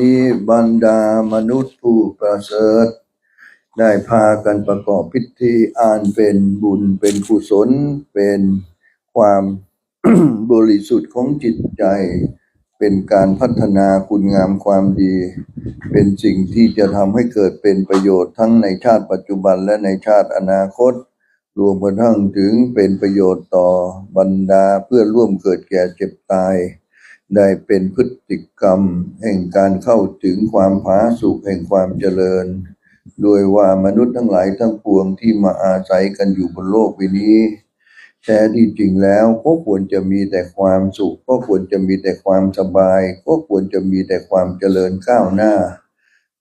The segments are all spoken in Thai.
นี้บรรดามนุษย์ผู้ประเสริฐ ได้พากันประกอบพิธีอ่านเป็นบุญเป็นกุศล เป็นความบริสุทธิ์ของจิตใจ เป็นการพัฒนาคุณงามความดี เป็นสิ่งที่จะทำให้เกิดเป็นประโยชน์ทั้งในชาติปัจจุบันและในชาติอนาคต รวมกระทั่งถึงเป็นประโยชน์ต่อบรรดาเพื่อร่วมเกิดแก่เจ็บตาย ได้เป็นพฤติกรรมแห่งการเข้าถึงความผาสุกแห่งความเจริญ โดยว่ามนุษย์ทั้งหลายทั้งปวงที่มาอาศัยกันอยู่บนโลกใบนี้แท้ที่จริงแล้วก็ควรจะมีแต่ความสุข ก็ควรจะมีแต่ความสบาย ก็ควรจะมีแต่ความเจริญก้าวหน้า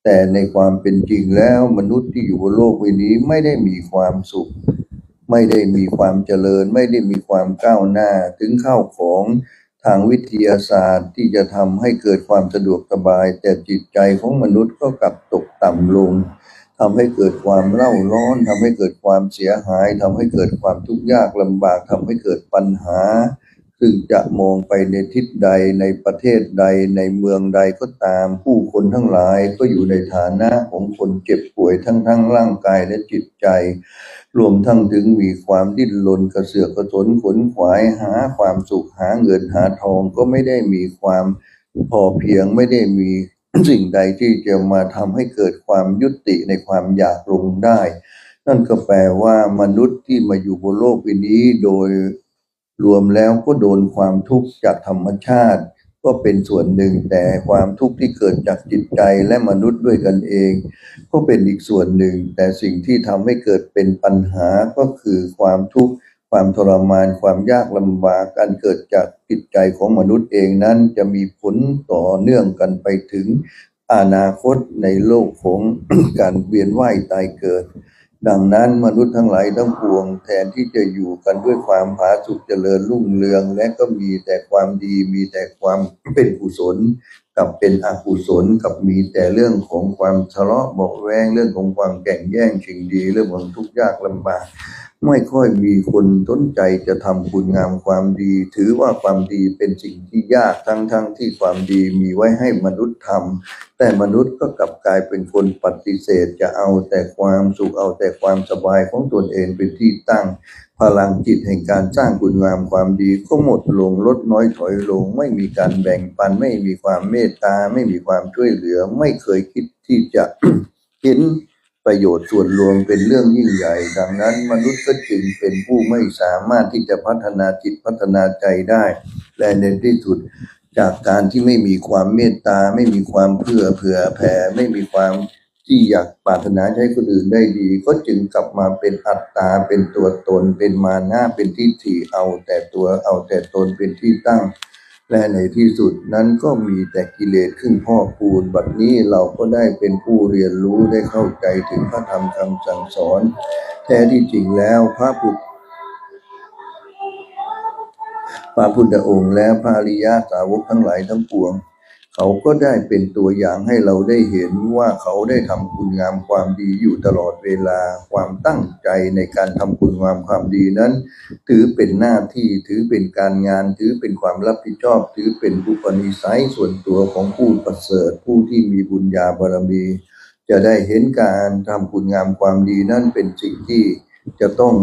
แต่ในความเป็นจริงแล้วมนุษย์ที่อยู่บนโลกใบนี้ไม่ได้มีความสุข ไม่ได้มีความเจริญ ไม่ได้มีความก้าวหน้าถึงข้าวของ ทางวิทยาศาสตร์ที่จะทำให้เกิดความสะดวกสบาย แต่จิตใจของมนุษย์ก็กลับตกต่ำลงทำให้เกิดความเล่าร้อนทำให้เกิดความเสียหายทำให้เกิดความทุกข์ยากลำบากทำให้เกิดปัญหา ซึ่งจะมองไปในทิศใดในประเทศใดในเมืองใดก็ตาม ผู้คนทั้งหลายก็อยู่ในฐานะของคนเจ็บป่วยทั้งทั้งร่างกายและจิตใจ รวมทั้งถึงมีความดิ้นรนกระเสือกกระสนขนขวายหาความสุขหาเงินหาทองก็ไม่ได้มีความพอเพียงไม่ได้มีสิ่งใดที่จะมาทำให้เกิดความยุติในความอยากลงได้ นั่นก็แปลว่ามนุษย์ที่มาอยู่บนโลกใบนี้โดยรวมแล้วก็โดนความทุกข์จากธรรมชาติ ก็เป็นส่วนหนึ่งแต่ความทุกข์ที่เกิดจากจิตใจและมนุษย์ด้วยกันเอง ก็เป็นอีกส่วนหนึ่ง แต่สิ่งที่ทำให้เกิดเป็นปัญหาก็คือความทุกข์ความทรมานความยากลำบากการเกิดจากจิตใจของมนุษย์เองนั้นจะมีผลต่อเนื่องกันไปถึงอนาคตในโลกของการเวียนว่ายตายเกิด ดังนั้นมนุษย์ทั้งหลายทั้งปวงแทนที่จะอยู่กันด้วยความผาสุกเจริญรุ่งเรือง และก็มีแต่ความดีมีแต่ความเป็นกุศล กับเป็นอกุศลกับมีแต่เรื่องของความทะเลาะเบาแวงเรื่องของความแข่งแย่งชิงดีเรื่องของทุกข์ยากลำบาก ไม่ค่อยมีคนสนใจจะทำคุณงามความดี ถือว่าความดีเป็นสิ่งที่ยากทั้งๆทที่ความดีมีไว้ให้มนุษย์ทำแต่มนุษย์ก็กลับกลายเป็นคนปฏิเสธจะเอาแต่ความสุขเอาแต่ความสบายของตนเองเป็นที่ตั้ง พลังจิตแห่งการสร้างคุณงามความดีก็หมดลงลดน้อยถอยลง ไม่มีการแบ่งปันไม่มีความเมตตาไม่มีความช่วยเหลือ ไม่เคยคิดที่จะเห็น ประโยชน์ส่วนรวมเป็นเรื่องยิ่งใหญ่ ดังนั้นมนุษย์ก็จึงเป็นผู้ไม่สามารถที่จะพัฒนาจิตพัฒนาใจได้ และในที่สุดจากการที่ไม่มีความเมตตา ไม่มีความเผื่อเผื่อแผ่ ไม่มีความที่อยากปรารถนาให้คนอื่นได้ดี ก็จึงกลับมาเป็นอัตตา เป็นตัวตน เป็นมานะเป็นทิฏฐิเอาแต่ตัวเอาแต่ตนเป็นที่ตั้ง และในที่สุดนั้นก็มีแต่กิเลสขึ้นพ่อปูนบัดนี้เราก็ได้เป็นผู้เรียนรู้ได้เข้าใจถึงพระธรรมคำสั่งสอน แท้ที่จริงแล้วพระพุทธพระพุทธองค์และพระอริยาสาวกทั้งหลายทั้งปวง เขาก็ได้เป็นตัวอย่างให้เราได้เห็นว่าเขาได้ทำคุณงามความดีอยู่ตลอดเวลา ความตั้งใจในการทำคุณงามความดีนั้น ถือเป็นหน้าที่ถือเป็นการงาน ถือเป็นความรับผิดชอบ ถือเป็นอุปนิสัยส่วนตัวของผู้ประเสริฐผู้ที่มีบุญญาบารมี จะได้เห็นการทำคุณงามความดีนั่นเป็นสิ่งที่จะต้อง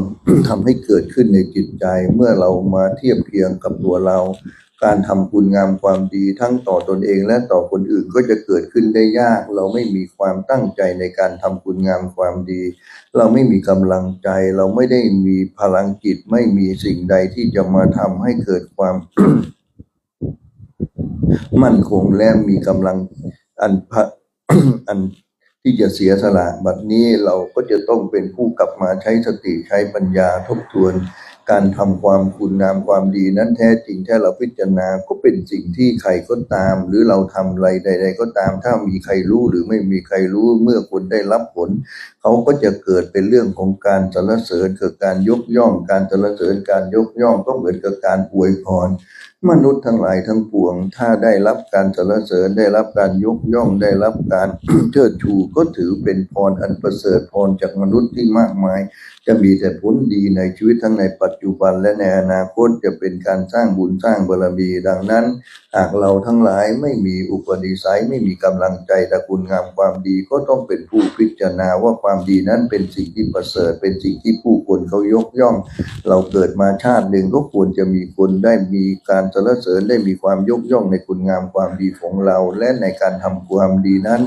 ทำให้เกิดขึ้นในจิตใจเมื่อเรามาเทียบเคียงกับตัวเรา การทำคุณงามความดีทั้งต่อตนเองและต่อคนอื่นก็จะเกิดขึ้นได้ยาก เราไม่มีความตั้งใจในการทำคุณงามความดี เราไม่มีกำลังใจ เราไม่ได้มีพลังจิตไม่มีสิ่งใดที่จะมาทำให้เกิดความ มั่นคงและมีกำลังอันพะอันที่จะเสียสละบัดนี้เราก็จะต้องเป็นผู้กลับมาใช้สติใช้ปัญญาทบทวน การทำความคุณงามความดีนั้นแท้จริงถ้าเราพิจารณาก็เป็นสิ่งที่ใครก็ตาม หรือเราทำอะไรใด ๆ ก็ตาม ถ้ามีใครรู้หรือไม่มีใครรู้เมื่อคนได้รับผลเขาก็จะเกิดเป็นเรื่องของการสรรเสริญเกิดการยกย่อง การสรรเสริญการยกย่องก็เหมือนกับการอวยพรมนุษย์ทั้งหลายทั้งปวง ถ้าได้รับการสรรเสริญได้รับการยกย่องได้รับการเชิดชูก็ถือเป็นพรอันประเสริฐพรจากมนุษย์ที่มากมาย จะมีแต่ผลดีในชีวิตทั้งในปัจจุบันและในอนาคตจะเป็นการสร้างบุญสร้างบารมีดังนั้น หากเราทั้งหลายไม่มีอุปนิสัยไม่มีกำลังใจแต่คุณงามความดีก็ต้องเป็นผู้พิจารณาว่าความความดีนั้นเป็นสิ่งที่ประเสริฐ เป็นสิ่งที่ผู้คนเขายกย่อง เราเกิดมาชาติหนึ่งก็ควรจะมีคนได้มีการสรรเสริญได้มีความยกย่องในคุณงามความดีของเรา และในการทำความดีนั้น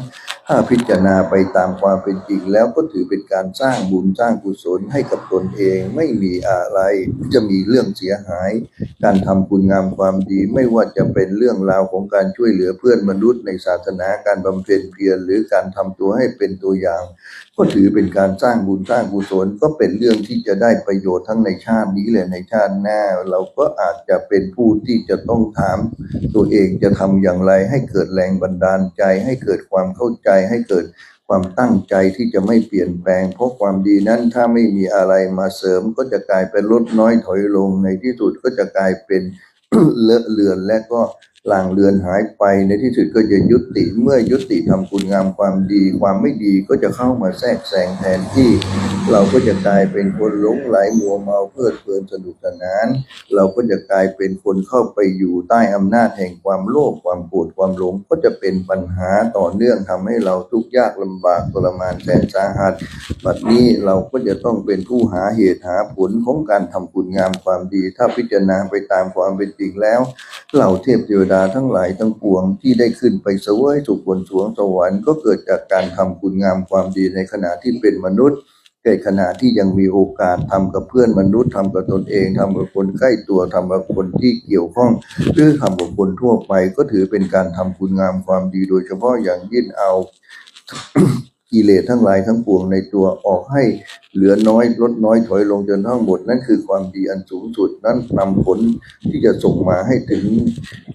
ถ้าพิจารณาไปตามความเป็นจริงแล้วก็ถือเป็นการสร้างบุญสร้างกุศลให้กับตนเองไม่มีอะไรจะมีเรื่องเสียหาย การทำคุณงามความดีไม่ว่าจะเป็นเรื่องราวของการช่วยเหลือเพื่อนมนุษย์ในศาสนาการบำเพ็ญเพียรหรือการทำตัวให้เป็นตัวอย่าง ก็ถือเป็นการสร้างบุญสร้างกุศลก็เป็นเรื่องที่จะได้ประโยชน์ทั้งในชาตินี้และในชาติหน้า เราก็อาจจะเป็นผู้ที่จะต้องถาม ตัวเองจะทำอย่างไรให้เกิดแรงบันดาลใจให้เกิดความเข้าใจให้เกิดความตั้งใจที่จะไม่เปลี่ยนแปลง เพราะความดีนั้นถ้าไม่มีอะไรมาเสริมก็จะกลายเป็นลดน้อยถอยลงในที่สุดก็จะกลายเป็นเลอะเลือนและก็ ลางเลือนหายไปในที่สุดก็จะยุติเมื่อยุติทำคุณงามความดี ความไม่ดีก็จะเข้ามาแทรกแซงแทนที่ เราก็จะกลายเป็นคนหลงไหลมัวเมาเพลิดเพลินสนุกสนาน เราก็จะกลายเป็นคนเข้าไปอยู่ใต้อำนาจแห่งความโลภความโกรธความหลงก็จะเป็นปัญหาต่อเนื่องทำให้เราทุกข์ยากลำบากทรมานแสนสาหัสบัดนี้เราก็จะต้องเป็นผู้หาเหตุหาผลของการทำคุณงามความดี ถ้าพิจารณาไปตามความเป็นจริงแล้วเหล่าเทพเทวดาทั้งหลายทั้งปวงที่ได้ขึ้นไปเสวยสุขบนสวงสวรรค์ก็เกิดจากการทำคุณงามความดีในขณะที่เป็นมนุษย์ในขณะที่ยังมีโอกาสทำกับเพื่อนมนุษย์ทำกับตนเองทำกับคนใกล้ตัวทำกับคนที่เกี่ยวข้องหรือทำกับคนทั่วไป ก็ถือเป็นการทำคุณงามความดีโดยเฉพาะอย่างยิ่งเอา กิเลสทั้งหลายทั้งปวงในตัวออกให้เหลือน้อยลดน้อยถอยลงจนทั้งหมด นั่นคือความดีอันสูงสุดนั่นนำผลที่จะส่งมาให้ถึง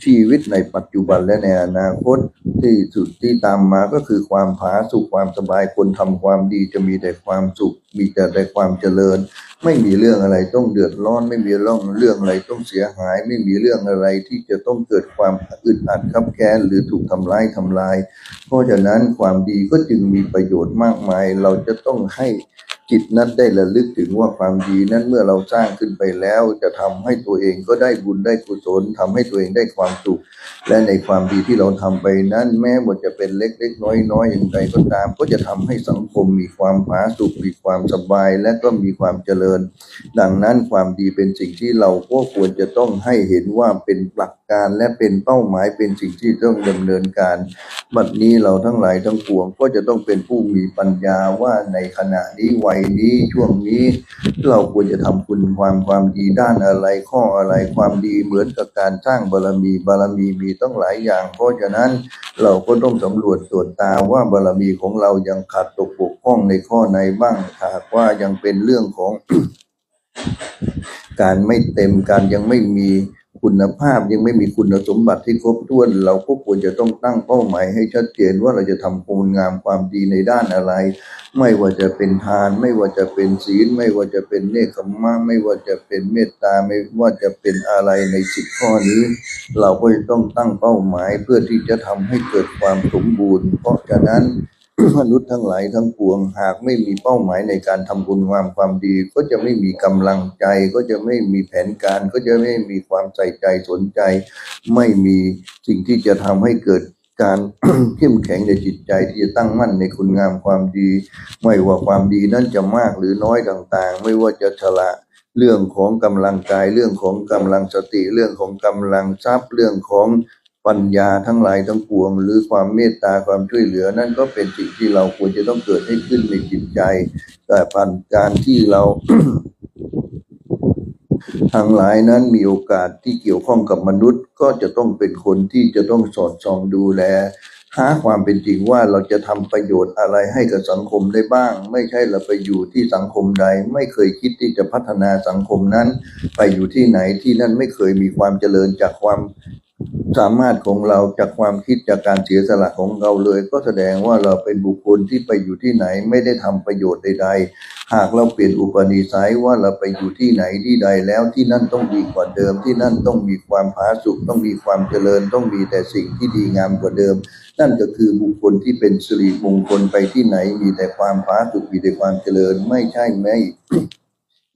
ชีวิตในปัจจุบันและในอนาคตที่สุดที่ตามมาก็คือความผาสุขความสบายคนทำความดีจะมีแต่ความสุขมีแต่ในความเจริญ ไม่มีเรื่องอะไรต้องเดือดร้อน ไม่มีเรื่องเรื่องอะไรต้องเสียหาย ไม่มีเรื่องอะไรที่จะต้องเกิดความอึดอัดขับแค้นหรือถูกทำร้ายทำลาย เพราะฉะนั้นความดีก็จึงมีประโยชน์มากมาย เราจะต้องให้ จิตนั้นได้ระลึกถึงว่าความดีนั้นเมื่อเราสร้างขึ้นไปแล้ว จะทำให้ตัวเองก็ได้บุญได้กุศลทำให้ตัวเองได้ความสุข และในความดีที่เราทำไปนั้น แม้หมดจะเป็นเล็กๆ น้อยๆอย่างไรก็ตาม ก็จะทำให้สังคมมีความผาสุกมีความสบาย และก็มีความเจริญ ดังนั้นความดีเป็นสิ่งที่เราก็ควรจะต้องให้เห็นว่าเป็นหลักการและเป็นเป้าหมายเป็นสิ่งที่ต้องดำเนินการบัดนี้เราทั้งหลายทั้งปวงก็จะต้องเป็นผู้มีปัญญาว่าในขณะนี้วัยนี้ช่วงนี้ เราควรจะทำคุณความความดีด้านอะไรข้ออะไรความดีเหมือนกับการสร้างบารมีบารมีมีต้องหลายอย่าง เพราะฉะนั้นเราก็ต้องสำรวจตรวจตาว่าบารมีของเรายังขาดตกบกพร่องในข้อไหนบ้างหากว่ายังเป็นเรื่องของการไม่เต็มการยังไม่มี คุณภาพยังไม่มีคุณสมบัติที่ครบถ้วน เราก็ควรจะต้องตั้งเป้าหมายให้ชัดเจนว่าเราจะทำคุณงามความดีในด้านอะไร ไม่ว่าจะเป็นทาน ไม่ว่าจะเป็นศีล ไม่ว่าจะเป็นเนคขมมะไม่ว่าจะเป็นเมตตาไม่ว่าจะเป็นอะไรในสิบข้อนี้ เราก็จะต้องตั้งเป้าหมายเพื่อที่จะทำให้เกิดความสมบูรณ์ เพราะฉะนั้น มนุษย์ทั้งหลายทั้งปวง หากไม่มีเป้าหมายในการทำบุญความความดี ก็จะไม่มีกำลังใจ ก็จะไม่มีแผนการ ก็จะไม่มีความใส่ใจสนใจ ไม่มีสิ่งที่จะทำให้เกิดการเข้มแข็งในจิตใจที่จะตั้งมั่นในคุณงามความดี ไม่ว่าความดีนั้นจะมากหรือน้อยต่างๆ ไม่ว่าจะฉละเรื่องของกำลังกายเรื่องของกำลังสติเรื่องของกำลังทรัพย์เรื่องของ ปัญญาทั้งหลายทั้งปวง หรือความเมตตาความช่วยเหลือ นั่นก็เป็นสิ่งที่เราควรจะต้องเกิดให้ขึ้นในจิตใจ แต่ผ่านการที่เราทั้งหลายนั้นมีโอกาสที่เกี่ยวข้องกับมนุษย์ ก็จะต้องเป็นคนที่จะต้องสอดส่องดูแลหาความเป็นจริงว่าเราจะทำประโยชน์อะไรให้กับสังคมได้บ้าง ไม่ใช่เราไปอยู่ที่สังคมใด ไม่เคยคิดที่จะพัฒนาสังคมนั้น ไปอยู่ที่ไหนที่นั่นไม่เคยมีความเจริญจากความ สามารถของเราจากความคิดจากการเสียสละของเราเลย ก็แสดงว่าเราเป็นบุคคลที่ไปอยู่ที่ไหนไม่ได้ทำประโยชน์ใด ๆ หากเราเปลี่ยนอุปนิสัยว่าเราไปอยู่ที่ไหนที่ใดแล้วที่นั่นต้องดีกว่าเดิม ที่นั่นต้องมีความผาสุกต้องมีความเจริญต้องมีแต่สิ่งที่ดีงามกว่าเดิม นั่นก็คือบุคคลที่เป็นสิริมงคลไปที่ไหนมีแต่ความผาสุกมีแต่ความเจริญไม่ใช่ไหม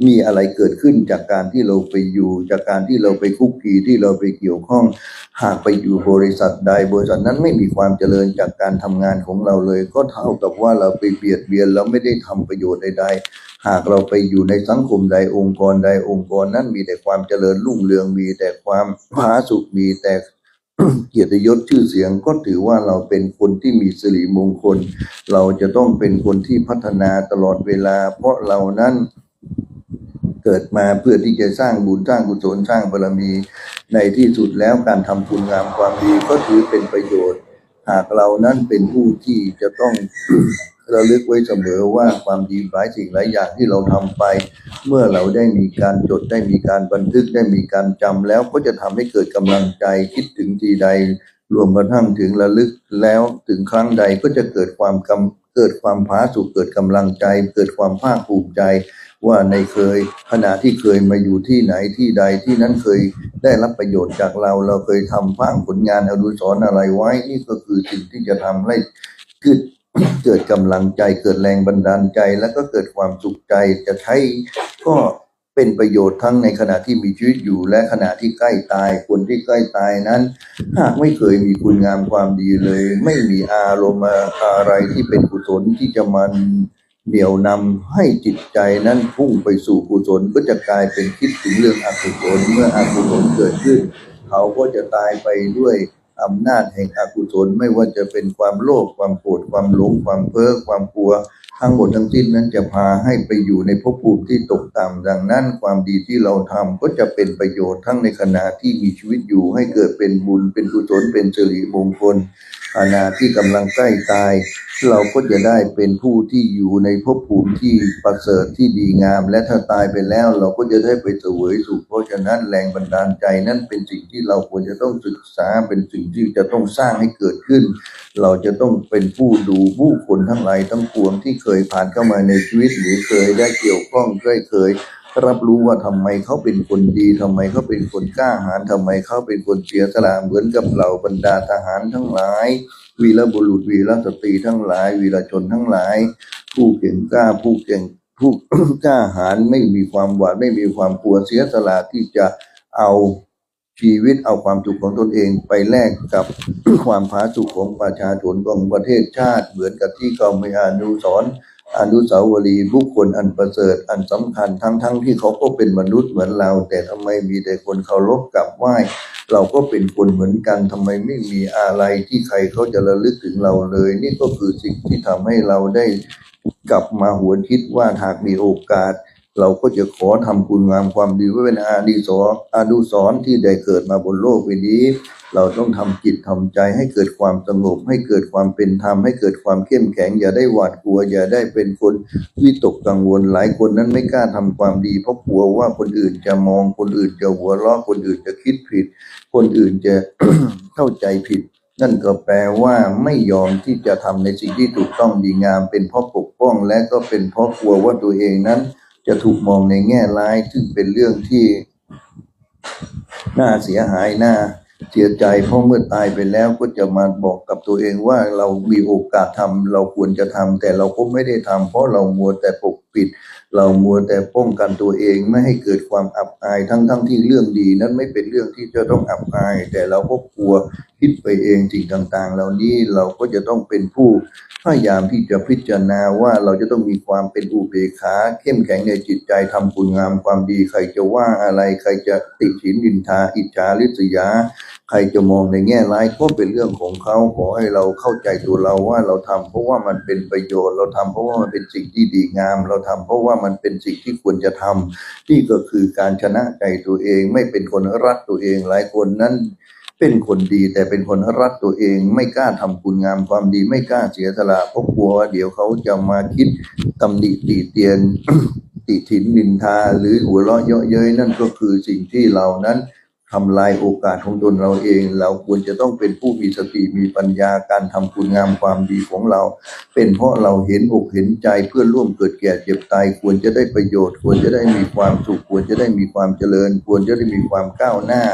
มีอะไรเกิดขึ้นจากการที่เราไปอยู่ จากการที่เราไปคุกคีที่เราไปเกี่ยวข้อง หากไปอยู่บริษัทใดบริษัทนั้นไม่มีความเจริญจากการทำงานของเราเลย ก็เท่ากับว่าเราไปเบียดเบียนแล้วไม่ได้ทำประโยชน์ใดๆหากเราไปอยู่ในสังคมใดองค์กรใดองค์กรนั้นมีแต่ความเจริญรุ่งเรืองมีแต่ความผาสุกมีแต่เกียรติยศชื่อเสียงก็ถือว่าเราเป็นคนที่มีสิริมงคล เราจะต้องเป็นคนที่พัฒนาตลอดเวลา เพราะเรานั้น เกิดมาเพื่อที่จะสร้างบุญสร้างกุศลสร้างบารมี ในที่สุดแล้วการทำคุณงามความดีก็ถือเป็นประโยชน์ หากเรานั้นเป็นผู้ที่จะต้องระลึกไว้เสมอว่าความดีหลายสิ่งหลายอย่างที่เราทำไป เมื่อเราได้มีการจดได้มีการบันทึกได้มีการจำแล้วก็จะทำให้เกิดกำลังใจคิดถึงทีใด รวมกระทั่งถึงระลึกแล้วถึงครั้งใดก็จะเกิดความกำเกิดความผาสุกเกิดกำลังใจ เกิดความภาคภูมิใจ ว่าในเคยขณะที่เคยมาอยู่ที่ไหนที่ใดที่นั้นเคยได้รับประโยชน์จากเรา เราเคยทำพังผลงานอนุสรอะไรไว้ นี่ก็คือสิ่งที่จะทำให้เกิดเกิดกำลังใจเกิดแรงบันดาลใจ แล้วก็เกิดความสุขใจจะใช้ก็เป็นประโยชน์ทั้งในขณะที่มีชีวิตอยู่และขณะที่ใกล้ตาย คนที่ใกล้ตายนั้น หากไม่เคยมีคุณงามความดีเลย ไม่มีอารมณ์อะไรที่เป็นกุศลที่จะมัน เหนี่ยวนำให้จิตใจนั้นพุ่งไปสู่กุศลก็จะกลายเป็นคิดถึงเรื่องอกุศลเมื่ออกุศลเกิดขึ้น เขาก็จะตายไปด้วยอำนาจแห่งอกุศลไม่ว่าจะเป็นความโลภความโกรธความหลงความเพ้อความกลัว ทั้งหมดทั้งสิ้นนั้นจะพาให้ไปอยู่ในภพภูมิที่ตกต่ำดังนั้นความดีที่เราทำก็จะเป็นประโยชน์ทั้งในขณะที่มีชีวิตอยู่ให้เกิดเป็นบุญเป็นกุศลเป็นสิริมงคล ขณะที่กำลังใกล้ตาย เราก็จะได้เป็นผู้ที่อยู่ในภพภูมิที่ประเสริฐที่ดีงาม และถ้าตายไปแล้วเราก็จะได้ไปเสวยสุขเพราะฉะนั้นแรงบันดาลใจนั้นเป็นสิ่งที่เราควรจะต้องศึกษาเป็นสิ่งที่จะต้องสร้างให้เกิดขึ้น เราจะต้องเป็นผู้ดูผู้คนทั้งหลายทั้งปวงที่เคยผ่านเข้ามาในชีวิตหรือเคยได้เกี่ยวข้องเคยเคย รับรู้ว่าทำไมเขาเป็นคนดีทำไมเขาเป็นคนกล้าหาญทำไมเขาเป็นคนเสียสละเหมือนกับเหล่าบรรดาทหารทั้งหลาย วีรบุรุษวีรสตรีทั้งหลาย วีรชนทั้งหลาย ผู้เก่งกล้าผู้เก่งผู้กล้าหาญไม่มีความหวาดไม่มีความกลัวเสียสละที่จะเอาชีวิตเอาความสุขของตนเองไปแลกกับความผาสุกของประชาชนของประเทศชาติเหมือนกับที่เขาไม่อนุสรณ์ อนุสาวรีย์บุคคลอันประเสริฐอันสำคัญทั้งทั้งที่เขาก็เป็นมนุษย์เหมือนเรา แต่ทำไมมีแต่คนเคารพกราบไหว้ เราก็เป็นคนเหมือนกันทำไมไม่มีอะไรที่ใครเขาจะระลึกถึงเราเลย นี่ก็คือสิ่งที่ทำให้เราได้กลับมาหัวคิดว่าหากมีโอกาส เราก็จะขอทำคุณงามความดีไว้เป็นอาดิสรณ์อาดุสรณ์ที่ได้เกิดมาบนโลกใบนี้ เราต้องทำจิตทำใจให้เกิดความสงบ ให้เกิดความเป็นธรรมให้เกิดความเข้มแข็ง อย่าได้หวาดกลัว อย่าได้เป็นคนวิตกกังวลหลายคนนั้นไม่กล้าทำความดี เพราะกลัวว่าคนอื่นจะมองคนอื่นจะหัวเราะคนอื่นจะคิดผิด คนอื่นจะเข้าใจผิด นั่นก็แปลว่าไม่ยอมที่จะทำในสิ่งที่ถูกต้องดีงาม เป็นเพราะปกป้อง และก็เป็นเพราะกลัวว่าตัวเองนั้น จะถูกมองในแง่ร้าย ซึ่งเป็นเรื่องที่น่าเสียหายน่า เสียใจเพราะเมื่อตายไปแล้วก็จะมาบอกกับตัวเองว่าเรามีโอกาสทำเราควรจะทำแต่เราก็ไม่ได้ทำเพราะเรามัวแต่ปกปิด เรามัวแต่ป้องกันตัวเองไม่ให้เกิดความอับอายทั้งทั้งที่เรื่องดี นั้นไม่เป็นเรื่องที่จะต้องอับอาย แต่เราก็กลัวคิดไปเองสิ่งต่างๆ เหล่านี้เราก็จะต้องเป็นผู้พยายามที่จะพิจารณาว่าเราจะต้องมีความเป็นอุเบกขา เข้มแข็งในจิตใจทำคุณงามความดีใครจะว่าอะไรใครจะติดฉินดินทาอิจฉาริษยา ใครจะมองในแง่ร้ายก็เป็นเรื่องของเขาขอให้เราเข้าใจตัวเราว่าเราทำเพราะว่ามันเป็นประโยชน์ เราทำเพราะว่ามันเป็นสิ่งที่ดีงาม เราทำเพราะว่ามันเป็นสิ่งที่ควรจะทำนี่ก็คือการชนะใจตัวเอง ไม่เป็นคนรักตัวเองหลายคนนั้นเป็นคนดีแต่เป็นคนรักตัวเองไม่กล้าทำคุณงามความดีไม่กล้าเสียสละเพราะกลัวว่าเดี๋ยวเขาจะมาคิดตำหนิติเตียนติถินนินทาหรือหัวเราะเยาะเย้ยนั่นก็คือสิ่งที่เรานั้น ทำลายโอกาสของตนเราเอง เราควรจะต้องเป็นผู้มีสติมีปัญญาการทำคุณงามความดีของเรา เป็นเพราะเราเห็นอกเห็นใจเพื่อนร่วมเกิดแก่เจ็บตายควรจะได้ประโยชน์ ควรจะได้มีความสุข ควรจะได้มีความเจริญ ควรจะได้มีความก้าวหน้า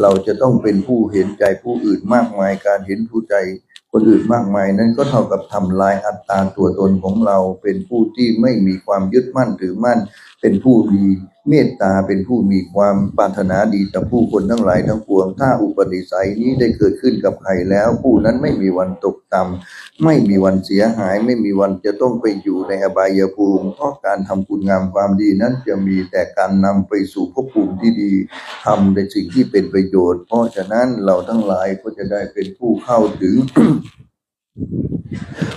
เราจะต้องเป็นผู้เห็นใจผู้อื่นมากมาย การเห็นผู้ใจคนอื่นมากมายนั้นก็เท่ากับทำลายอัตตาตัวตนของเราเป็นผู้ที่ไม่มีความยึดมั่นถือมั่น เป็นผู้มีเมตตาเป็นผู้มีความปรารถนาดีต่อผู้คนทั้งหลายทั้งปวง ถ้าอุปนิสัยนี้ได้เกิดขึ้นกับใครแล้ว ผู้นั้นไม่มีวันตกต่ำไม่มีวันเสียหาย ไม่มีวันจะต้องไปอยู่ในอบายภูมิเพราะการทำคุณงามความดีนั้นจะมีแต่การนำไปสู่ภพภูมิที่ดีทำในสิ่งที่เป็นประโยชน์ เพราะฉะนั้นเราทั้งหลายก็จะได้เป็นผู้เข้าถึง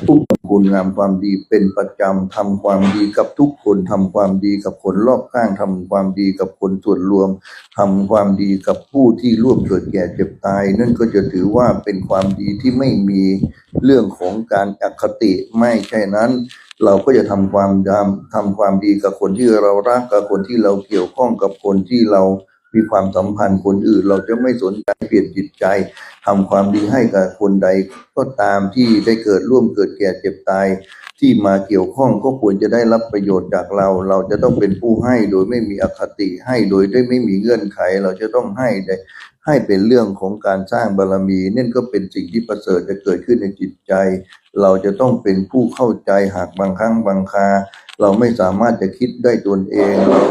ผู้คุณงามความดีเป็นประจำทำความดีกับทุกคนทำความดีกับคนรอบข้างทำความดีกับคนส่วนรวมทำความดีกับผู้ที่ร่วมเกิดแก่เจ็บตาย นั่นก็จะถือว่าเป็นความดีที่ไม่มีเรื่องของการอคติไม่ใช่นั้น เราก็จะทำความดำทำความดีกับคนที่เรารักกับคนที่เราเกี่ยวข้องกับคนที่เรา มีความสัมพันธ์คนอื่น เราจะไม่สนใจเปลี่ยนจิตใจทำความดีให้กับคนใด ก็ตามที่ได้เกิดร่วมเกิดแก่เจ็บตาย ที่มาเกี่ยวข้องก็ควรจะได้รับประโยชน์จากเรา เราจะต้องเป็นผู้ให้โดยไม่มีอคติให้โดยได้ไม่มีเงื่อนไข เราจะต้องให้ได้ให้เป็นเรื่องของการสร้างบารมีนั่นก็เป็นสิ่งที่ประเสริฐจะเกิดขึ้นในจิตใจ เราจะต้องเป็นผู้เข้าใจหากบางครั้งบางคา เราไม่สามารถจะคิดได้ตนเองเรา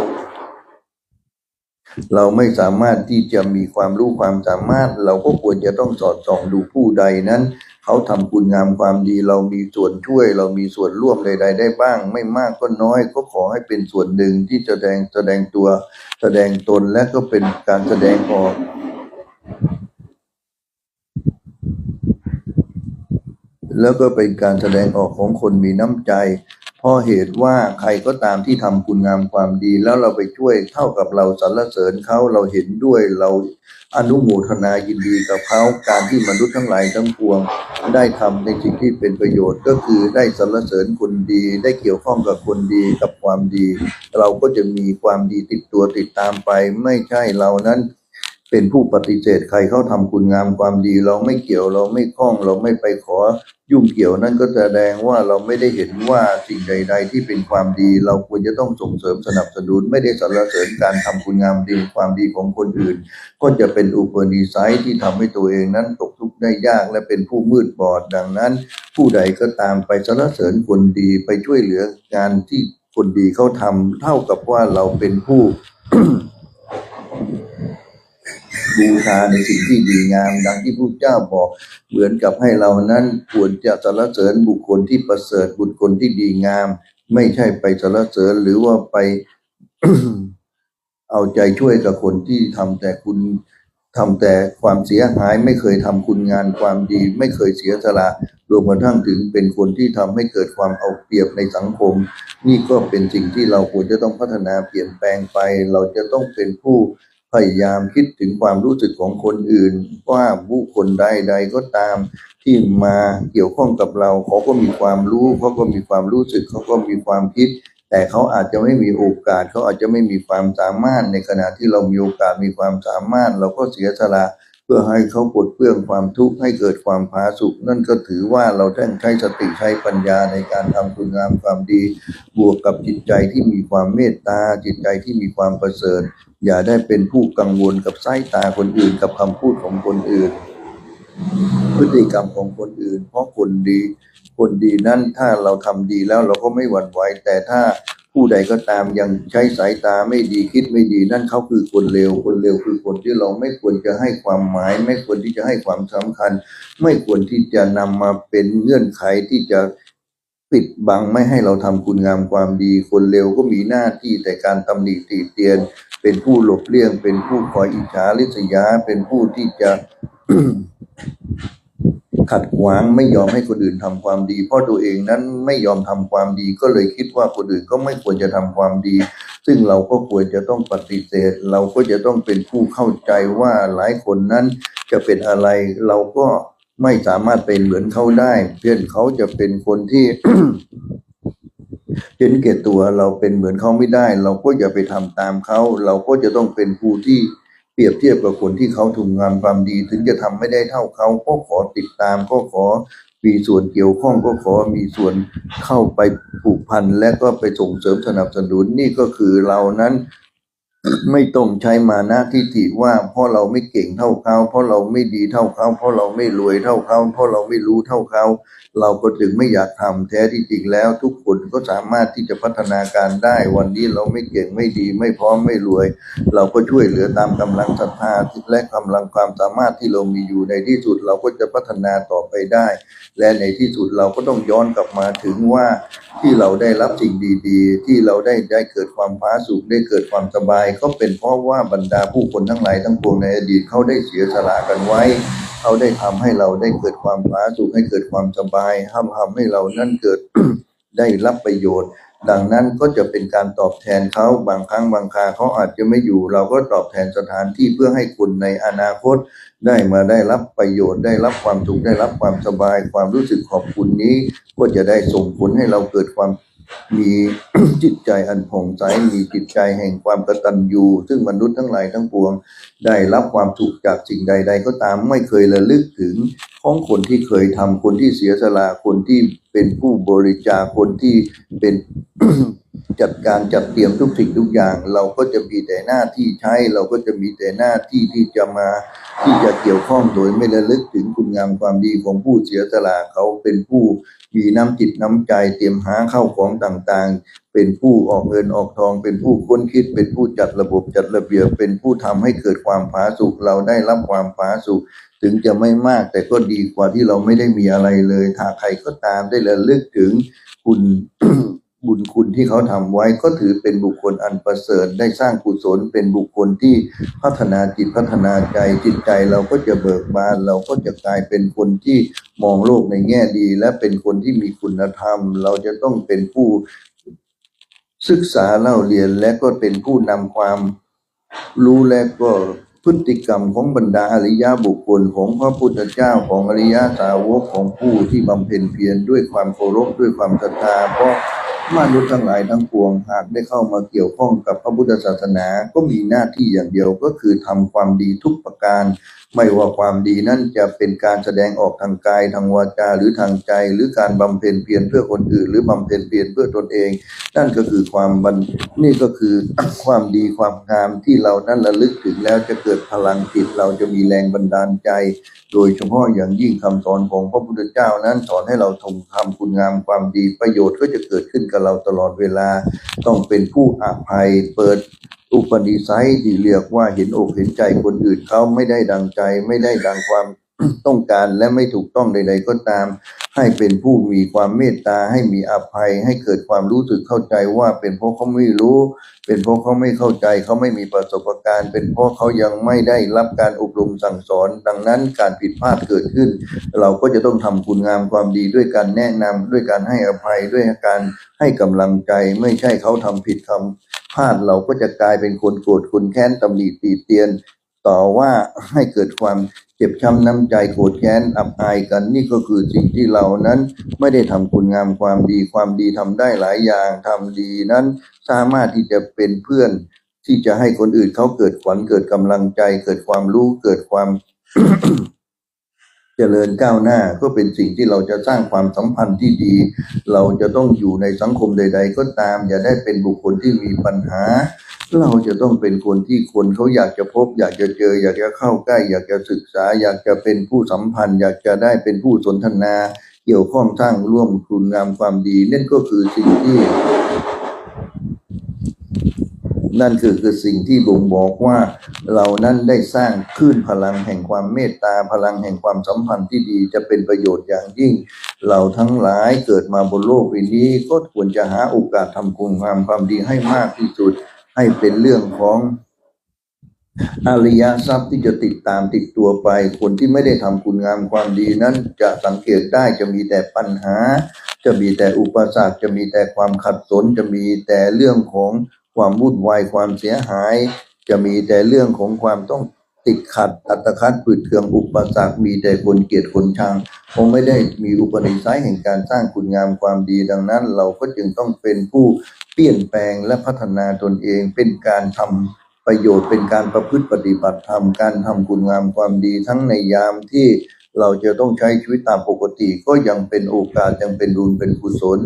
เราไม่สามารถที่จะมีความรู้ความสามารถ เราก็ควรจะต้องสอดส่องดูผู้ใดนั้น เขาทำคุณงามความดี เรามีส่วนช่วย เรามีส่วนร่วมใด ๆ ได้บ้าง ไม่มากก็น้อย ก็ขอให้เป็นส่วนหนึ่งที่แสดงแสดงตัวแสดงตนและก็เป็นการแสดงออกแล้วก็เป็นการแสดงออกของคนมีน้ำใจ เพราะเหตุว่าใครก็ตามที่ทำคุณงามความดี แล้วเราไปช่วยเท่ากับเราสรรเสริญเขาเราเห็นด้วยเราอนุโมทนายินดีกับเขาการที่มนุษย์ทั้งหลายทั้งปวง ได้ทำในสิ่งที่เป็นประโยชน์ก็คือได้สรรเสริญคนดี ได้เกี่ยวข้องกับคนดีกับความดี เราก็จะมีความดีติดตัวติดตามไป ไม่ใช่เรานั้น เป็นผู้ปฏิเสธใครเขาทำคุณงามความดี เราไม่เกี่ยวเราไม่ข้อง เราไม่ไปขอยุ่งเกี่ยวนั่นก็แสดงว่าเราไม่ได้เห็นว่าสิ่งใด ๆ ที่เป็นความดี เราควรจะต้องส่งเสริมสนับสนุน ไม่ได้สรรเสริญการทำคุณงามดีความดีของคนอื่น ก็จะเป็นอุปนิสัยที่ทำให้ตัวเองนั้นตกทุกข์ได้ยากและเป็นผู้มืดบอดดังนั้น ผู้ใดก็ตามไปสรรเสริญคนดีไปช่วยเหลืองานที่คนดีเขาทำเท่ากับว่าเราเป็นผู้ บูชาในสิ่งที่ดีงาม ดังที่พระเจ้าบอก เหมือนกับให้เรานั้นควรจะสรรเสริญบุคคลที่ประเสริฐบุคคลที่ดีงาม ไม่ใช่ไปสรรเสริญหรือว่าไป เอาใจช่วยกับคนที่ทำแต่คุณทำแต่ความเสียหายไม่เคยทำคุณงานความดี ไม่เคยเสียสละรวมกระทั่งถึงเป็นคนที่ทำให้เกิดความเอาเปรียบในสังคม นี่ก็เป็นสิ่งที่เราควรจะต้องพัฒนาเปลี่ยนแปลงไป เราจะต้องเป็นผู้ พยายามคิดถึงความรู้สึกของคนอื่น ว่าบุคคลใดๆก็ตามที่มาเกี่ยวข้องกับเรา เขาก็มีความรู้เขาก็มีความรู้สึกเขาก็มีความคิด แต่เขาอาจจะไม่มีโอกาส เขาอาจจะไม่มีความสามารถในขณะที่เรามีโอกาสมีความสามารถ เราก็เสียสละ พื่อให้เขาปลดเปลื้องความทุกข์ให้เกิดความผาสุกนั่นก็ถือว่าเราต้ใช้สติใช้ปัญญาในการทำคุณงามความดี บวกกับจิตใจที่มีความเมตตา จิตใจที่มีความประเสริฐ อย่าได้เป็นผู้กังวลกับสายตาคนอื่นกับคำพูดของคนอื่น พฤติกรรมของคนอื่น เพราะคนดี คนดีนั้นถ้าเราทำดีแล้วเราก็ไม่หวั่นไหวแต่ถ้า ผู้ใดก็ตามยังใช้สายตาไม่ดีคิดไม่ดี นั่นเขาคือคนเลวคนเลวคือคนที่เราไม่ควรจะให้ความหมาย ไม่ควรที่จะให้ความสำคัญ ไม่ควรที่จะนำมาเป็นเงื่อนไขที่จะปิดบังไม่ให้เราทำคุณงามความดี คนเลวก็มีหน้าที่แต่การตำหนิติเตียน เป็นผู้หลบเลี่ยง เป็นผู้คอยอิจฉาริษยาเป็นผู้ที่จะ ขัดขวางไม่ยอมให้คนอื่นทำความดี เพราะตัวเองนั้นไม่ยอมทำความดีก็เลยคิดว่าคนอื่นก็ไม่ควรจะทำความดี ซึ่งเราก็ควรจะต้องปฏิเสธ เราก็จะต้องเป็นผู้เข้าใจว่าหลายคนนั้นจะเป็นอะไร เราก็ไม่สามารถเป็นเหมือนเขาได้ เพื่อนเขาจะเป็นคนที่เห็นแก่ตัวเราเป็นเหมือนเขาไม่ได้ เราก็อย่าไปทำตามเขา เราก็จะต้องเป็นผู้ที่ รียบเทียบกับคนที่เขาทำงานความดีถึงจะทำไม่ได้เท่าเขาก็ขอติดตามก็ขอมีส่วนเกี่ยวข้องก็ขอมีส่วนเข้าไปผูกพันและก็ไปส่งเสริมสนับสนุนนี่ก็คือเรานั้นไม่ต้องใช้มานะทิฏฐิว่าเพราะเราไม่เก่งเท่าเขาเพราะเราไม่ดีเท่าเขาเพราะเราไม่รวยเท่าเขาเพราะเราไม่รู้เท่าเขา เราก็จึงไม่อยากทำแท้ที่จริงแล้ว ทุกคนก็สามารถที่จะพัฒนาการได้ วันนี้เราไม่เก่งไม่ดี ไม่พร้อมไม่รวย เราก็ช่วยเหลือตามกำลังศรัทธาและกำลังความสามารถที่เรามีอยู่ในที่สุดเราก็จะพัฒนาต่อไปได้ และในที่สุดเราก็ต้องย้อนกลับมาถึงว่าที่เราได้รับสิ่งดีๆ ที่เราได้ได้เกิดความผาสุกได้เกิดความสบาย ก็เป็นเพราะว่าบรรดาผู้คนทั้งหลายทั้งปวงในอดีตเขาได้เสียสละกันไว้ เขาได้ทำให้เราได้เกิดความผาสุกให้เกิดความสบายทำทำให้เรานั้นเกิดได้รับประโยชน์ ดังนั้นก็จะเป็นการตอบแทนเขาบางครั้งบางคราเขาอาจจะไม่อยู่ เราก็ตอบแทนสถานที่เพื่อให้คุณในอนาคต ได้มาได้รับประโยชน์ ได้รับความสุขได้รับความสบาย ความรู้สึกขอบคุณนี้ ก็จะได้ส่งผลให้เราเกิดความ มีจิตใจอันผ่องใส มีจิตใจแห่งความกตัญญูซึ่งมนุษย์ทั้งหลายทั้งปวง ได้รับความสุขจากสิ่งใด ๆ ก็ตามไม่เคยระลึกถึง ของคนที่เคยทำคนที่เสียสละคนที่เป็นผู้บริจาคคนที่เป็นจัดการจัดเตรียมทุกสิ่งทุกอย่าง เราก็จะมีแต่หน้าที่ใช้ เราก็จะมีแต่หน้าที่ที่จะมาที่จะเกี่ยวข้องโดยไม่ระลึกถึงคุณงามความดีของผู้เสียสละเขาเป็นผู้มีน้ำจิตน้ำใจเตรียมหาเข้าของต่าง เป็นผู้ออกเงินออกทอง เป็นผู้ค้นคิด เป็นผู้จัดระบบจัดระเบียบ เป็นผู้ทำให้เกิดความผาสุกเราได้รับความผาสุกถึงจะไม่มากแต่ก็ดีกว่าที่เราไม่ได้มีอะไรเลย ถ้าใครก็ตามได้ระลึกถึงคุณบุญคุณที่เขาทำไว้ก็ถือเป็นบุคคลอันประเสริฐได้สร้างกุศลเป็นบุคคลที่พัฒนาจิตพัฒนาใจจิตใจเราก็จะเบิกบาน เราก็จะกลายเป็นคนที่มองโลกในแง่ดี และเป็นคนที่มีคุณธรรม เราจะต้องเป็นผู้ ศึกษาเล่าเรียนและก็เป็นผู้นำความรู้และก็พฤติกรรมของบรรดาอริยบุคคลของพระพุทธเจ้าของอริยสาวกของผู้ที่บำเพ็ญเพียรด้วยความเคารพด้วยความศรัทธาเพราะมนุษย์ทั้งหลายทั้งปวงหากได้เข้ามาเกี่ยวข้องกับพระพุทธศาสนา ก็มีหน้าที่อย่างเดียวก็คือทำความดีทุกประการ ไม่ว่าความดีนั้นจะเป็นการแสดงออกทางกายทางวาจาหรือทางใจ หรือการบำเพ็ญเพียรเพื่อคนอื่น หรือบำเพ็ญเพียรเพื่อตนเอง นั่นก็คือความบันนี่ก็คือความดีความงามที่เรานั้นระลึกถึงแล้วจะเกิดพลังจิตเราจะมีแรงบันดาลใจ โดยเฉพาะอย่างยิ่งคำสอนของพระพุทธเจ้านั้นสอนให้เราทำทำคุณงามความดีประโยชน์ก็จะเกิดขึ้นกับเราตลอดเวลา ต้องเป็นผู้อภัยเปิด อุปนิสัยที่เรียกว่าเห็นอกเห็นใจคนอื่นเขาไม่ได้ดังใจไม่ได้ดังความ ต้องการและไม่ถูกต้องใด ๆ ก็ตาม ให้เป็นผู้มีความเมตตาให้มีอภัย ให้เกิดความรู้สึกเข้าใจว่าเป็นเพราะเขาไม่รู้ เป็นเพราะเขาไม่เข้าใจเขาไม่มีประสบการณ์ เป็นเพราะเขายังไม่ได้รับการอบรมสั่งสอน ดังนั้นการผิดพลาดเกิดขึ้น เราก็จะต้องทำคุณงามความดีด้วยการแนะนำด้วยการให้อภัยด้วยการให้กำลังใจไม่ใช่เขาทำผิดทำพลาดเราก็จะกลายเป็นคนโกรธคนแค้นตำหนิตีเตียน ต่อว่าให้เกิดความเจ็บช้ำน้ำใจโกรธแค้นอับอายกันนี่ก็คือสิ่งที่เรานั้นไม่ได้ทำคุณงามความดีความดีทำได้หลายอย่างทำดีนั้นสามารถที่จะเป็นเพื่อนที่จะให้คนอื่นเขาเกิดขวัญเกิดกำลังใจ เกิดความรู้เกิดความเจริญก้าวหน้าก็เป็นสิ่งที่เราจะสร้างความสัมพันธ์ที่ดี เราจะต้องอยู่ในสังคมใด ๆ ก็ตาม อย่าได้เป็นบุคคลที่มีปัญหา เราจะต้องเป็นคนที่คนเขาอยากจะพบ อยากจะเจอ อยากจะเข้าใกล้ อยากจะศึกษา อยากจะเป็นผู้สัมพันธ์ อยากจะได้เป็นผู้สนทนา เกี่ยวข้องสร้างร่วมคุณงามความดี นั่นก็คือสิ่งที่ นั่นคือคือสิ่งที่บ่งบอกว่าเรานั้นได้สร้างคลื่นพลังแห่งความเมตตาพลังแห่งความสัมพันธ์ที่ดีจะเป็นประโยชน์อย่างยิ่ง เราทั้งหลายเกิดมาบนโลกใบนี้ก็ควรจะหาโอกาสทำคุณงามความดีให้มากที่สุด ให้เป็นเรื่องของอริยทรัพย์ที่จะติดตามติดตัวไป คนที่ไม่ได้ทำคุณงามความดีนั้น จะสังเกตได้จะมีแต่ปัญหา จะมีแต่อุปสรรค จะมีแต่ความขัดสน จะมีแต่เรื่องของความวุ่นวายความเสียหาย จะมีแต่เรื่องของความต้อง ติดขัดอัตคัดปืดเคืองอุปสรรคมีแต่คนเกลียดคนชังคงไม่ได้มีอุปนิสัยแห่งการสร้างคุณงามความดีดังนั้น เราก็จึงต้องเป็นผู้เปลี่ยนแปลงและพัฒนาตนเองเป็นการทประโยชน์เป็นการประพฤติปฏิบัติธรรมการทำคุณงามความดีทั้งในยามที่เราจะต้องใช้ชีวิตตามปกติก็ยังเป็นโอกาสยังเป็นบุญเป็นกุศล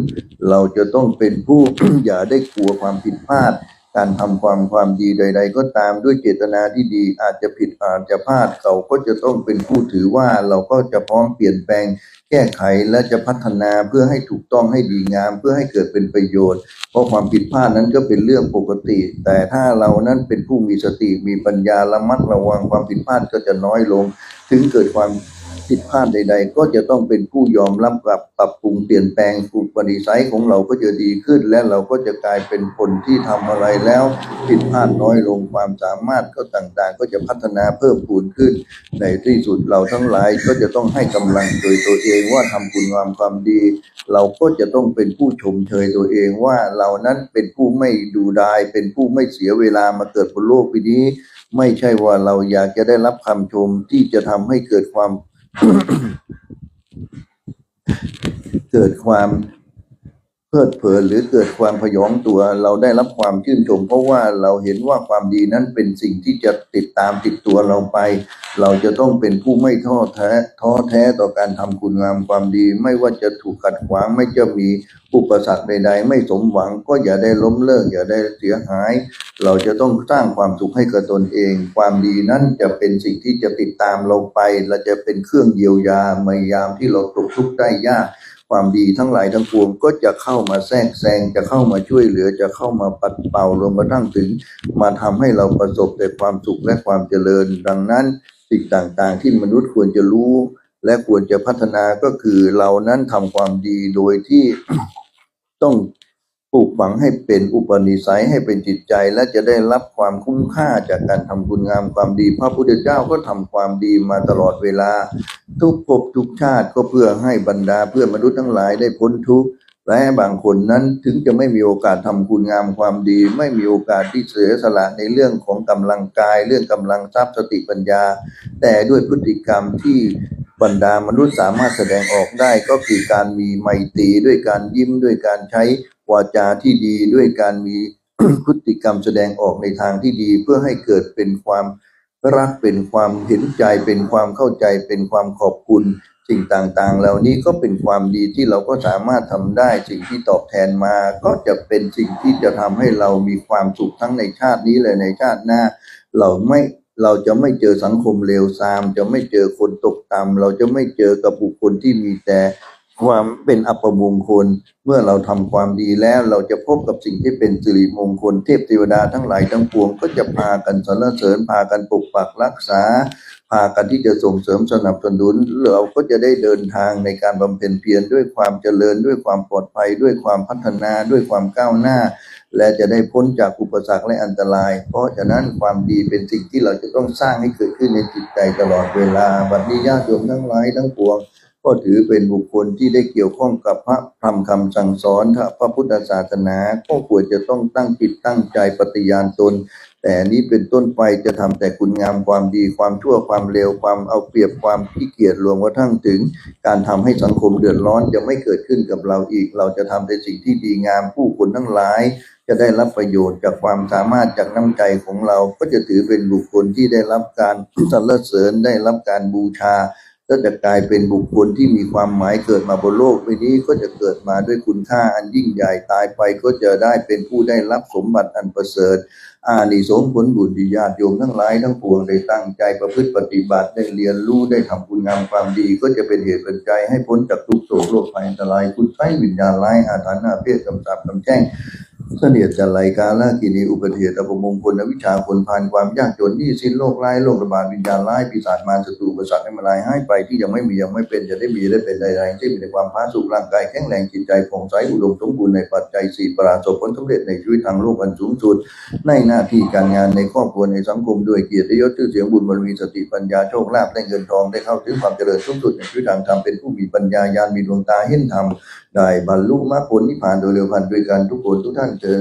เราจะต้องเป็นผู้ อย่าได้กลัวความผิดพลาด การทำความความดีใด ๆ ก็ตามด้วยเจตนาที่ดีอาจจะผิดอาจจะพลาดเขาก็จะต้องเป็นผู้ถือว่าเราก็จะพร้อมเปลี่ยนแปลง แก้ไขและจะพัฒนาเพื่อให้ถูกต้องให้ดีงาม เพื่อให้เกิดเป็นประโยชน์ เพราะความผิดพลาดนั้นก็เป็นเรื่องปกติ แต่ถ้าเรานั้นเป็นผู้มีสติมีปัญญาระมัดระวังความผิดพลาดก็จะน้อยลง ถึงเกิดความ ผิดพลาดใด ๆ ก็จะต้องเป็นผู้ยอมรับกับปรับปรุงเปลี่ยนแปลงฝึกปฏิสัยของเราก็จะดีขึ้น และเราก็จะกลายเป็นคนที่ทำอะไรแล้ว ผิดพลาดน้อยลงความสามารถก็ต่างๆ ก็จะพัฒนาเพิ่มพูนขึ้น ในที่สุดเราทั้งหลายก็จะต้องให้กำลังโดยตัวเองว่าทำคุณงามความดี เราก็จะต้องเป็นผู้ชมเชยตัวเองว่าเรานั้นเป็นผู้ไม่ดูดาย เป็นผู้ไม่เสียเวลามาเกิดบนโลกใบนี้ ไม่ใช่ว่าเราอยากจะได้รับคำชมที่จะทำให้เกิดความ เกิดความ ลิดเพลินหรือเกิดความพยองตัว เราได้รับความชื่นชม เพราะว่าเราเห็นว่าความดีนั้นเป็นสิ่งที่จะติดตามติดตัวเราไป เราจะต้องเป็นผู้ไม่ท้อแท้ท้อแท้ต่อการทำคุณงามความดี ไม่ว่าจะถูกขัดขวางไม่จะมีอุปสรรคใด ๆ ไม่สมหวังก็อย่าได้ล้มเลิกอย่าได้เสียหาย เราจะต้องสร้างความสุขให้กับตนเอง ความดีนั้นจะเป็นสิ่งที่จะติดตามเราไปและจะเป็นเครื่องเยียวยาในยามที่เราตกทุกข์ได้ยาก ความดีทั้งหลายทั้งปวงก็จะเข้ามาแทรกแซงจะเข้ามาช่วยเหลือจะเข้ามาปัดเป่ารวมกระทั่งถึง มาทำให้เราประสบแต่ความสุขและความเจริญ ดังนั้นสิ่งต่างๆ ที่มนุษย์ควรจะรู้ และควรจะพัฒนาก็คือเรานั้นทำความดีโดยที่ต้องปลูกฝังให้เป็นอุปนิสัยให้เป็นจิตใจ และจะได้รับความคุ้มค่าจากการทำคุณงามความดี พระพุทธเจ้าก็ทำความดีมาตลอดเวลา ทุกภพทุกชาติก็เพื่อให้บรรดาเพื่อนมนุษย์ทั้งหลายได้พ้นทุกข์และบางคนนั้นถึงจะไม่มีโอกาสทำคุณงามความดี ไม่มีโอกาสที่เสียสละในเรื่องของกำลังกาย เรื่องกำลังทรัพย์สติปัญญา แต่ด้วยพฤติกรรมที่บรรดามนุษย์สามารถแสดงออกได้ก็คือการมีไมตรีด้วยการยิ้มด้วยการใช้วาจาที่ดีด้วยการมีพฤติกรรมแสดงออกในทางที่ดีเพื่อให้เกิดเป็นความ รักเป็นความเห็นใจเป็นความเข้าใจเป็นความขอบคุณ สิ่งต่างๆ เหล่านี้ก็เป็นความดีที่เราก็สามารถทำได้สิ่งที่ตอบแทนมา ก็จะเป็นสิ่งที่จะทำให้เรามีความสุขทั้งในชาตินี้และในชาติหน้า เราไม่เราจะไม่เจอสังคมเลวทราม จะไม่เจอคนตกต่ำเราจะไม่เจอกับบุคคลที่มีแต่ ความเป็นอัปมงคล เมื่อเราทำความดีแล้วเราจะพบกับสิ่งที่เป็นสิริมงคล เทพเทวดาทั้งหลายทั้งปวง ก็จะพากันสรรเสริญพากันปกปักรักษา พากันที่จะส่งเสริมสนับสนุนเราก็จะได้เดินทางในการบำเพ็ญเพียรด้วยความเจริญด้วยความปลอดภัย ด้วยความพัฒนาด้วยความก้าวหน้า และจะได้พ้นจากอุปสรรคและอันตราย เพราะฉะนั้นความดีเป็นสิ่งที่เราจะต้องสร้างให้เกิดขึ้นในจิตใจตลอดเวลาบัดนี้ญาติโยมทั้งหลายทั้งปวง ก็ถือเป็นบุคคลที่ได้เกี่ยวข้องกับพระธรรมคำสั่งสอนพระพุทธศาสนา ก็ควรจะต้องตั้งจิตตั้งใจปฏิญาณตน แต่นี้เป็นต้นไปจะทำแต่คุณงามความดีความชั่วความเลวความเอาเปรียบความขี้เกียจรวมกระทั่งถึง การทำให้สังคมเดือดร้อนจะไม่เกิดขึ้นกับเราอีก เราจะทำแต่สิ่งที่ดีงามผู้คนทั้งหลาย จะได้รับประโยชน์จากความสามารถจากน้ำใจของเรา ก็จะถือเป็นบุคคลที่ได้รับการสรรเสริญได้รับการบูชา ก็จะกลายเป็นบุคคลที่มีความหมายเกิดมาบนโลกใบนี้ก็จะเกิดมาด้วยคุณค่าอันยิ่งใหญ่ตายไปก็จะได้เป็นผู้ได้รับสมบัติอันประเสริฐ อานิสงส์ผลบุญที่ญาติโยมทั้งหลายทั้งปวงได้ตั้งใจประพฤติปฏิบัติได้เรียนรู้ได้ทำคุณงามความดี ก็จะเป็นเหตุเป็นใจให้พ้นจากทุกโศกโรคภัยอันตรายคุณใช้วิญญาณร้ายอาถรรพ์อาเพศกำจับกำแช่ง เสนียดจันไรกาลกินีอุปเทศอภมงคลวิชาคนพานความยากจนนี้สิ้นโรคร้ายโรคระบาดวิญญาณร้ายปีศาจมารศัตรูประสาทให้มาลายให้ไปที่ยังไม่มียังไม่เป็นจะได้มีได้เป็นใดๆที่มีแต่ความพาสุขร่างกายแข็งแรงจิตใจผ่องใสอุดมสมบูรณ์ในปัจจัยสี่ประสบผลสำเร็จในชีวิตทางโลกอันสูงสุด ในหน้าที่การงานในครอบครัวในสังคมด้วยเกียรติยศชื่อเสียงบุญบารมีสติปัญญาโชคลาภและเงินทองได้เข้าถึงความเจริญสูงสุดในชีวิตทางธรรมเป็นผู้มีปัญญาญาณมีดวงตาเห็นธรรม ได้บรรลุมรรคผลนิพพานโดยเร็วพันด้วยกันทุกคนทุกท่านเจอ